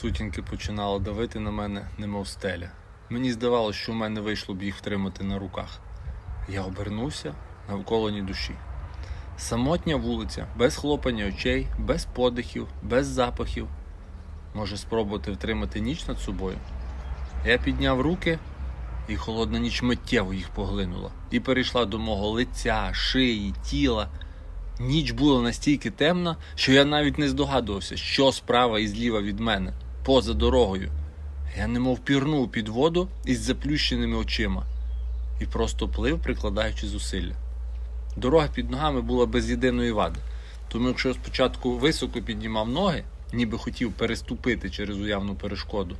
Сутінки починали давити на мене, немов стеля. Мені здавалося, що в мене вийшло б їх втримати на руках. Я обернувся навколо ні душі. Самотня вулиця, без хлопання очей, без подихів, без запахів. Може спробувати втримати ніч над собою? Я підняв руки, і холодна ніч миттєво їх поглинула. І перейшла до мого лиця, шиї, тіла. Ніч була настільки темна, що я навіть не здогадувався, що справа і зліва від мене, поза дорогою. Я немов пірнув під воду із заплющеними очима і просто плив, прикладаючи зусилля. Дорога під ногами була без єдиної вади, тому якщо спочатку високо піднімав ноги, ніби хотів переступити через уявну перешкоду,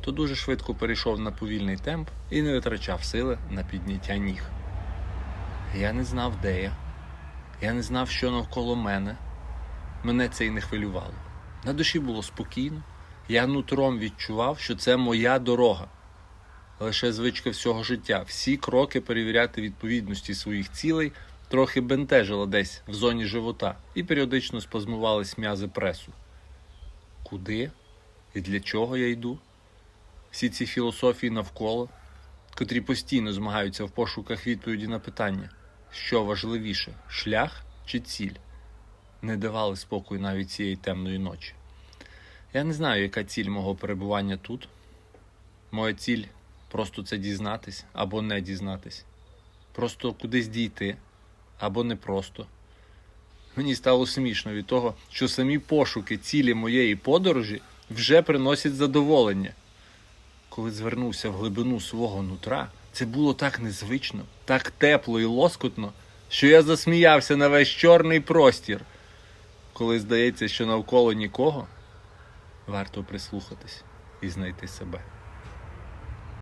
то дуже швидко перейшов на повільний темп і не витрачав сили на підняття ніг. Я не знав, де я. Я не знав, що навколо мене. Мене це й не хвилювало. На душі було спокійно. Я нутром відчував, що це моя дорога. Лише звичка всього життя. Всі кроки перевіряти відповідності своїх цілей трохи бентежила десь в зоні живота і періодично спазмувались м'язи пресу. Куди і для чого я йду? Всі ці філософії навколо, котрі постійно змагаються в пошуках відповіді на питання, що важливіше, шлях чи ціль, не давали спокою навіть цієї темної ночі. Я не знаю, яка ціль мого перебування тут. Моя ціль просто це дізнатись або не дізнатись. Просто кудись дійти, або не просто. Мені стало смішно від того, що самі пошуки цілі моєї подорожі вже приносять задоволення. Коли звернувся в глибину свого нутра, це було так незвично, так тепло і лоскотно, що я засміявся на весь чорний простір. Коли здається, що навколо нікого, варто прислухатись і знайти себе.